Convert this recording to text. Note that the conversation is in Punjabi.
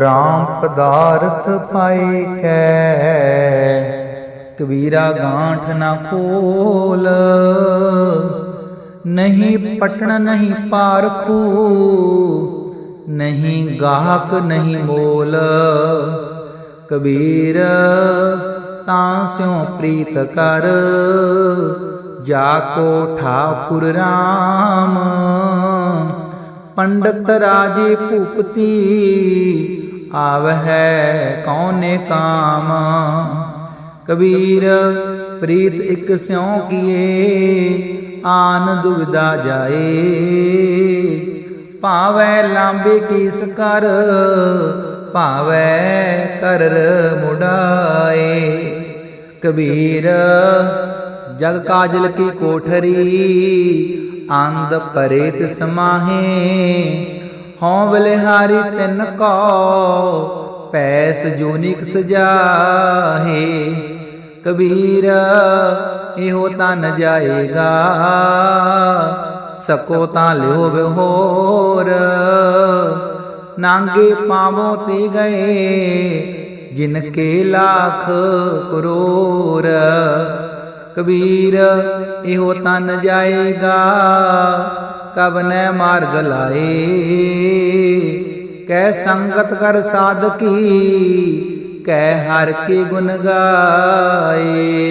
ਰਾਮ ਪਦਾਰਥ ਪਾਏ ਕੈ। ਕਬੀਰਾ ਗਾਂਠ ਨਾ ਖੋਲ। ਨਹੀਂ ਪਟਣ ਨਹੀਂ ਪਾਰਖੂ ਨਹੀਂ ਗਾਹਕ ਨਹੀਂ ਮੋਲ। ਕਬੀਰ, ਤਾਂ ਸਿਉ ਪ੍ਰੀਤ ਕਰ। ਜਾ ਕੋ ਠਾਕੁਰ ਰਾਮ। ਪੰਡਤ ਰਾਜੇ ਭੂਪਤੀ। ਆਵਹਿ ਕੌਨੇ ਕਾਮ? ਕਬੀਰ, ਪ੍ਰੀਤ ਇਕ ਸਿਉ ਕੀਏ, ਆਨ ਦੁਬਿਦਾ ਜਾਏ। ਭਾਵੈ ਲਾਂਬੇ ਕੀਸ ਕਰ, ਭਾਵੈ ਕਰਰ ਮੁੜਾਏ। ਕਬੀਰ, ਜਗ ਕਾਜਲ ਕੀ ਕੋਠਰੀ ਆਂਦ ਪਰੇ ਤਿਸ ਹਉ ਬਲਿਹਾਰੀ ਤਿਨ ਕੋ, ਪੈਸ ਜੋਨਿਕ ਸਜਾਹੇ ਕਬੀਰ, ਇਹੋ ਤਨ ਜਾਏਗਾ। ਸਕੋ ਤਾਂ ਲਿਓ ਬਿਹੋਰ। ਨਾਂਗੇ ਪਾਵੋ ਤੇ ਗਏ, ਜਿਨ ਕੇ ਲਾਖ ਕਰੋੜ ਕਬੀਰ, ਇਹੋ ਤਨ ਜਾਏਗਾ। ਕਬਨੈ ਮਾਰਗ ਲਾਏ? ਕਹਿ ਸੰਗਤ ਕਰ ਸਾਧਕੀ ਕਹਿ ਹਰ ਕੀ ਗੁਣ ਗਾਏ।